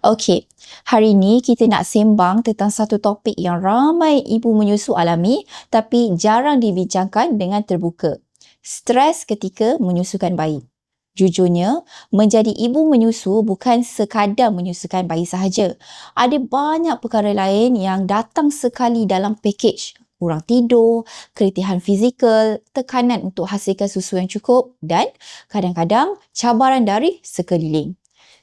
Okey, hari ini kita nak sembang tentang satu topik yang ramai ibu menyusu alami tapi jarang dibincangkan dengan terbuka. Stres ketika menyusukan bayi. Jujurnya, menjadi ibu menyusu bukan sekadar menyusukan bayi sahaja. Ada banyak perkara lain yang datang sekali dalam pakej. Kurang tidur, keletihan fizikal, tekanan untuk hasilkan susu yang cukup dan kadang-kadang cabaran dari sekeliling.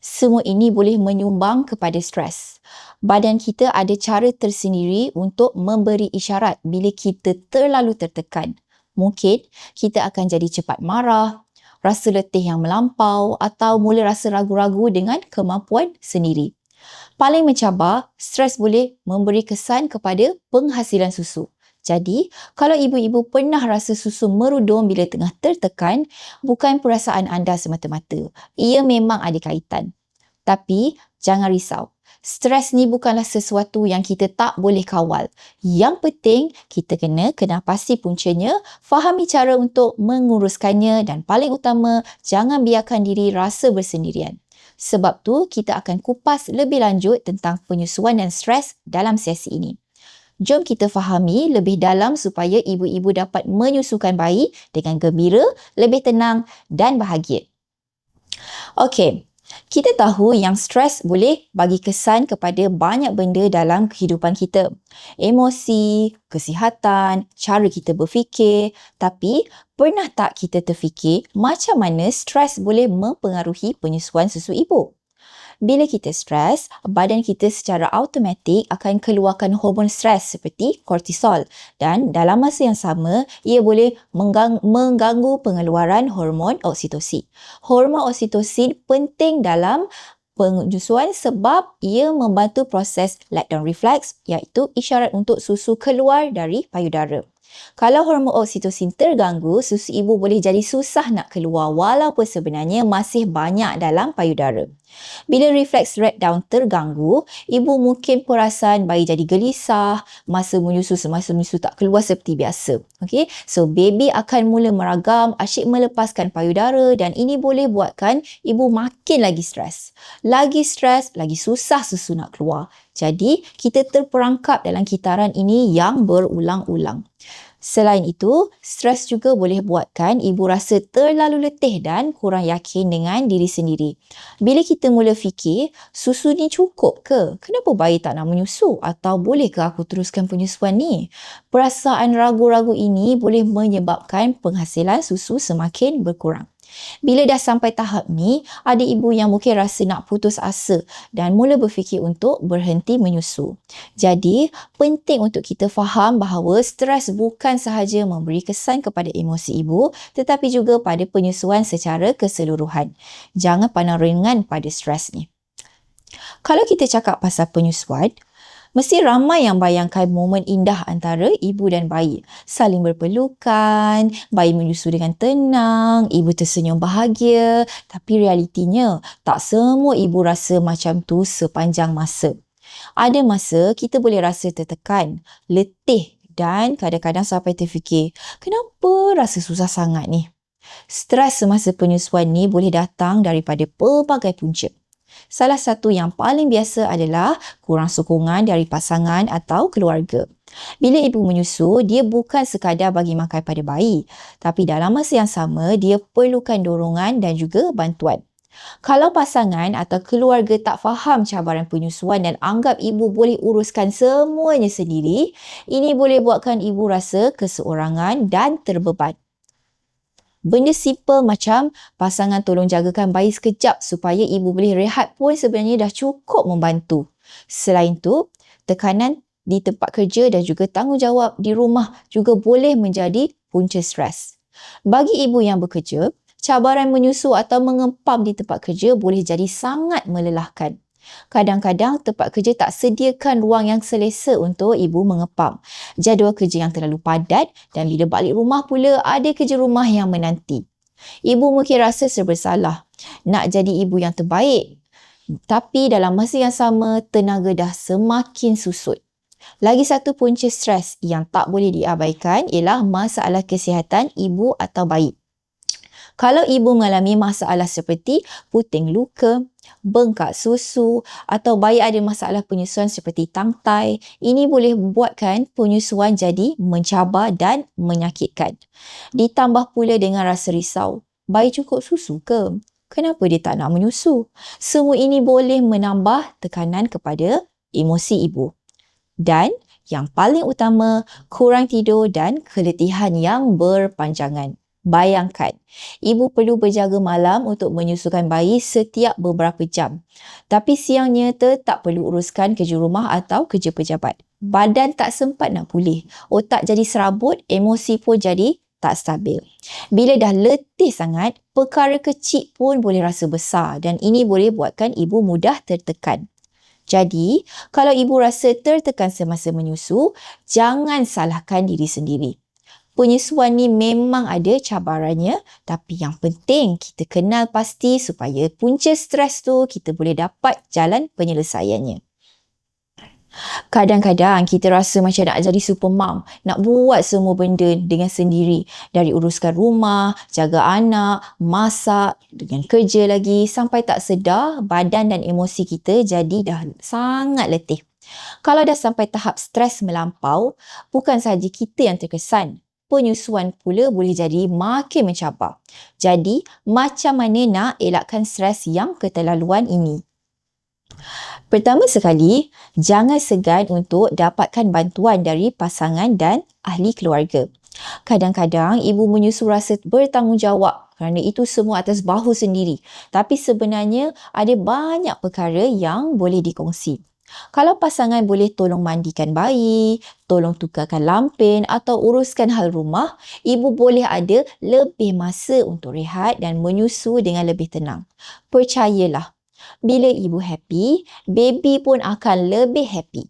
Semua ini boleh menyumbang kepada stres. Badan kita ada cara tersendiri untuk memberi isyarat bila kita terlalu tertekan. Mungkin kita akan jadi cepat marah, rasa letih yang melampau atau mula rasa ragu-ragu dengan kemampuan sendiri. Paling mencabar, stres boleh memberi kesan kepada penghasilan susu. Jadi, kalau ibu-ibu pernah rasa susu merudum bila tengah tertekan, bukan perasaan anda semata-mata. Ia memang ada kaitan. Tapi, jangan risau. Stres ni bukanlah sesuatu yang kita tak boleh kawal. Yang penting, kita kena kenal pasti puncanya, fahami cara untuk menguruskannya dan paling utama, jangan biarkan diri rasa bersendirian. Sebab tu, kita akan kupas lebih lanjut tentang penyusuan dan stres dalam sesi ini. Jom kita fahami lebih dalam supaya ibu-ibu dapat menyusukan bayi dengan gembira, lebih tenang dan bahagia. Okey, kita tahu yang stres boleh bagi kesan kepada banyak benda dalam kehidupan kita. Emosi, kesihatan, cara kita berfikir. Tapi, pernah tak kita terfikir macam mana stres boleh mempengaruhi penyusuan susu ibu? Bila kita stres, badan kita secara automatik akan keluarkan hormon stres seperti kortisol dan dalam masa yang sama, ia boleh menggang- mengganggu pengeluaran hormon oksitosin. Hormon oksitosin penting dalam penyusuan sebab ia membantu proses letdown reflex iaitu isyarat untuk susu keluar dari payudara. Kalau hormon oksitosin terganggu, susu ibu boleh jadi susah nak keluar walaupun sebenarnya masih banyak dalam payudara. Bila refleks red down terganggu, ibu mungkin perasan bayi jadi gelisah, masa menyusu semasa menyusu tak keluar seperti biasa. Okay? So, baby akan mula meragam, asyik melepaskan payudara dan ini boleh buatkan ibu makin lagi stres. Lagi stres, lagi susah susu nak keluar. Jadi, kita terperangkap dalam kitaran ini yang berulang-ulang. Selain itu, stres juga boleh buatkan ibu rasa terlalu letih dan kurang yakin dengan diri sendiri. Bila kita mula fikir, susu ni cukup ke? Kenapa bayi tak nak menyusu? Atau boleh ke aku teruskan penyusuan ni? Perasaan ragu-ragu ini boleh menyebabkan penghasilan susu semakin berkurang. Bila dah sampai tahap ni, ada ibu yang mungkin rasa nak putus asa dan mula berfikir untuk berhenti menyusu. Jadi, penting untuk kita faham bahawa stres bukan sahaja memberi kesan kepada emosi ibu tetapi juga pada penyusuan secara keseluruhan. Jangan pandang ringan pada stres ni. Kalau kita cakap pasal penyusuan, Mesti ramai yang bayangkan momen indah antara ibu dan bayi. Saling berpelukan, bayi menyusu dengan tenang, ibu tersenyum bahagia. Tapi realitinya, tak semua ibu rasa macam tu sepanjang masa. Ada masa kita boleh rasa tertekan, letih dan kadang-kadang sampai terfikir, kenapa rasa susah sangat ni? Stres semasa penyusuan ni boleh datang daripada pelbagai punca. Salah satu yang paling biasa adalah kurang sokongan dari pasangan atau keluarga. Bila ibu menyusu, dia bukan sekadar bagi makan pada bayi, tapi dalam masa yang sama, dia perlukan dorongan dan juga bantuan. Kalau pasangan atau keluarga tak faham cabaran penyusuan dan anggap ibu boleh uruskan semuanya sendiri, ini boleh buatkan ibu rasa keseorangan dan terbeban. Benda simple macam pasangan tolong jagakan bayi sekejap supaya ibu boleh rehat pun sebenarnya dah cukup membantu. Selain tu, tekanan di tempat kerja dan juga tanggungjawab di rumah juga boleh menjadi punca stres. Bagi ibu yang bekerja, cabaran menyusu atau mengempam di tempat kerja boleh jadi sangat melelahkan. Kadang-kadang tempat kerja tak sediakan ruang yang selesa untuk ibu mengepam. Jadual kerja yang terlalu padat dan bila balik rumah pula ada kerja rumah yang menanti. Ibu mungkin rasa serba salah. Nak jadi ibu yang terbaik. Tapi dalam masa yang sama, tenaga dah semakin susut. Lagi satu punca stres yang tak boleh diabaikan ialah masalah kesihatan ibu atau bayi. Kalau ibu mengalami masalah seperti puting luka, bengkak susu atau bayi ada masalah penyusuan seperti tangtai, ini boleh buatkan penyusuan jadi mencabar dan menyakitkan. Ditambah pula dengan rasa risau, bayi cukup susu ke? Kenapa dia tak nak menyusu? Semua ini boleh menambah tekanan kepada emosi ibu. Dan yang paling utama, kurang tidur dan keletihan yang berpanjangan. Bayangkan, ibu perlu berjaga malam untuk menyusukan bayi setiap beberapa jam. Tapi siangnya tetap perlu uruskan kerja rumah atau kerja pejabat. Badan tak sempat nak pulih. Otak jadi serabut, emosi pun jadi tak stabil. Bila dah letih sangat, perkara kecil pun boleh rasa besar dan ini boleh buatkan ibu mudah tertekan. Jadi, kalau ibu rasa tertekan semasa menyusu, jangan salahkan diri sendiri penyusuan ni memang ada cabarannya tapi yang penting kita kenal pasti supaya punca stres tu kita boleh dapat jalan penyelesaiannya. Kadang-kadang kita rasa macam nak jadi super mom, nak buat semua benda dengan sendiri. Dari uruskan rumah, jaga anak, masak, dengan kerja lagi sampai tak sedar badan dan emosi kita jadi dah sangat letih. Kalau dah sampai tahap stres melampau, bukan sahaja kita yang terkesan, penyusuan pula boleh jadi makin mencabar. Jadi, macam mana nak elakkan stres yang keterlaluan ini? Pertama sekali, jangan segan untuk dapatkan bantuan dari pasangan dan ahli keluarga. Kadang-kadang ibu menyusu rasa bertanggungjawab kerana itu semua atas bahu sendiri. Tapi sebenarnya ada banyak perkara yang boleh dikongsi. Kalau pasangan boleh tolong mandikan bayi, tolong tukarkan lampin atau uruskan hal rumah, ibu boleh ada lebih masa untuk rehat dan menyusu dengan lebih tenang. Percayalah, bila ibu happy, baby pun akan lebih happy.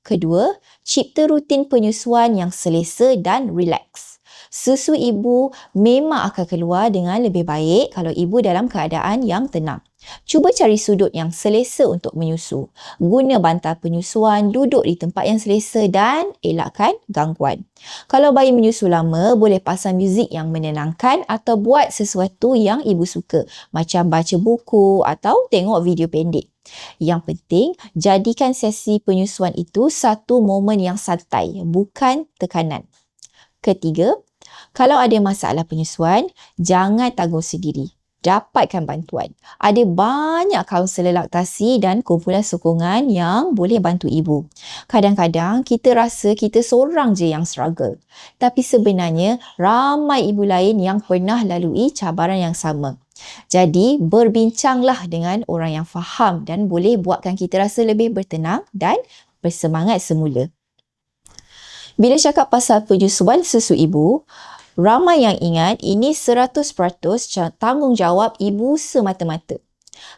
Kedua, cipta rutin penyusuan yang selesa dan relax. Susu ibu memang akan keluar dengan lebih baik kalau ibu dalam keadaan yang tenang. Cuba cari sudut yang selesa untuk menyusu. Guna bantal penyusuan, duduk di tempat yang selesa dan elakkan gangguan. Kalau bayi menyusu lama, boleh pasang muzik yang menenangkan atau buat sesuatu yang ibu suka. Macam baca buku atau tengok video pendek. Yang penting, jadikan sesi penyusuan itu satu momen yang santai, bukan tekanan. Ketiga, kalau ada masalah penyusuan, jangan tanggung sendiri dapatkan bantuan. Ada banyak kaunselor laktasi dan kumpulan sokongan yang boleh bantu ibu. Kadang-kadang kita rasa kita seorang je yang struggle. Tapi sebenarnya ramai ibu lain yang pernah lalui cabaran yang sama. Jadi, berbincanglah dengan orang yang faham dan boleh buatkan kita rasa lebih bertenang dan bersemangat semula. Bila cakap pasal penyusuan susu ibu, Ramai yang ingat ini 100% tanggungjawab ibu semata-mata.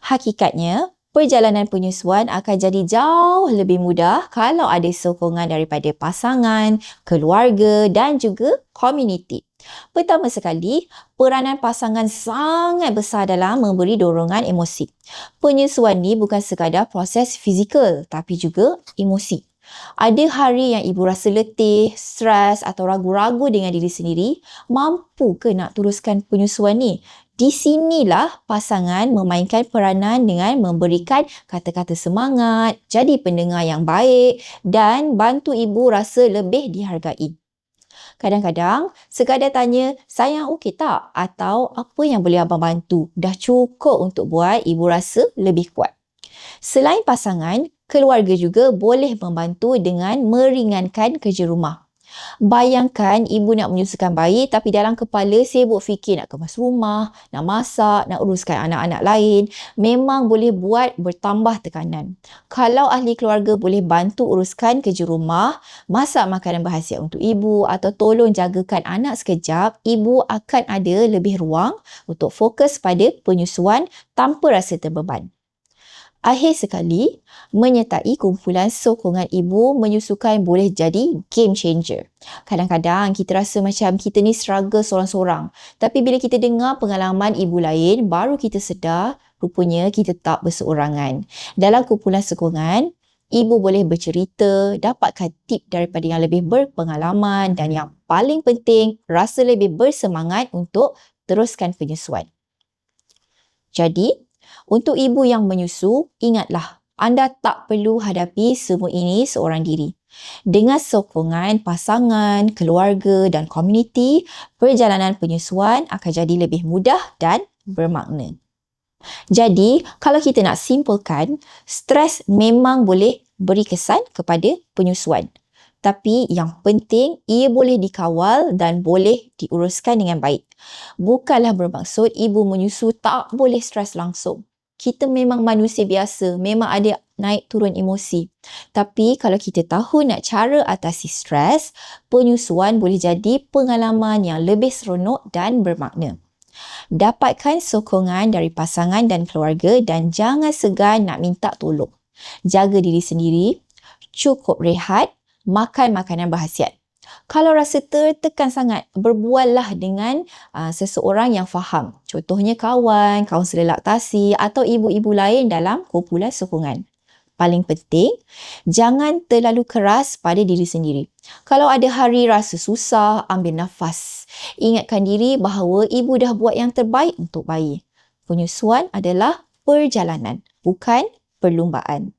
Hakikatnya, perjalanan penyusuan akan jadi jauh lebih mudah kalau ada sokongan daripada pasangan, keluarga dan juga komuniti. Pertama sekali, peranan pasangan sangat besar dalam memberi dorongan emosi. Penyusuan ni bukan sekadar proses fizikal tapi juga emosi. Ada hari yang ibu rasa letih, stres atau ragu-ragu dengan diri sendiri, mampu ke nak teruskan penyusuan ni? Di sinilah pasangan memainkan peranan dengan memberikan kata-kata semangat, jadi pendengar yang baik dan bantu ibu rasa lebih dihargai. Kadang-kadang, sekadar tanya, sayang okey tak? Atau apa yang boleh abang bantu? Dah cukup untuk buat ibu rasa lebih kuat. Selain pasangan, keluarga juga boleh membantu dengan meringankan kerja rumah. Bayangkan ibu nak menyusukan bayi tapi dalam kepala sibuk fikir nak kemas rumah, nak masak, nak uruskan anak-anak lain. Memang boleh buat bertambah tekanan. Kalau ahli keluarga boleh bantu uruskan kerja rumah, masak makanan berhasiat untuk ibu atau tolong jagakan anak sekejap, ibu akan ada lebih ruang untuk fokus pada penyusuan tanpa rasa terbeban. Akhir sekali, menyertai kumpulan sokongan ibu menyusukan boleh jadi game changer. Kadang-kadang kita rasa macam kita ni struggle seorang-seorang. Tapi bila kita dengar pengalaman ibu lain, baru kita sedar rupanya kita tak berseorangan. Dalam kumpulan sokongan, ibu boleh bercerita, dapatkan tip daripada yang lebih berpengalaman dan yang paling penting, rasa lebih bersemangat untuk teruskan penyusuan. Jadi, Untuk ibu yang menyusu, ingatlah anda tak perlu hadapi semua ini seorang diri. Dengan sokongan pasangan, keluarga dan komuniti, perjalanan penyusuan akan jadi lebih mudah dan bermakna. Jadi, kalau kita nak simpulkan, stres memang boleh beri kesan kepada penyusuan. Tapi yang penting, ia boleh dikawal dan boleh diuruskan dengan baik. Bukanlah bermaksud ibu menyusu tak boleh stres langsung kita memang manusia biasa, memang ada naik turun emosi. Tapi kalau kita tahu nak cara atasi stres, penyusuan boleh jadi pengalaman yang lebih seronok dan bermakna. Dapatkan sokongan dari pasangan dan keluarga dan jangan segan nak minta tolong. Jaga diri sendiri, cukup rehat, makan makanan berhasiat. Kalau rasa tertekan sangat, berbuallah dengan uh, seseorang yang faham. Contohnya kawan, kaunselor laktasi atau ibu-ibu lain dalam kumpulan sokongan. Paling penting, jangan terlalu keras pada diri sendiri. Kalau ada hari rasa susah, ambil nafas. Ingatkan diri bahawa ibu dah buat yang terbaik untuk bayi. Penyusuan adalah perjalanan, bukan perlumbaan.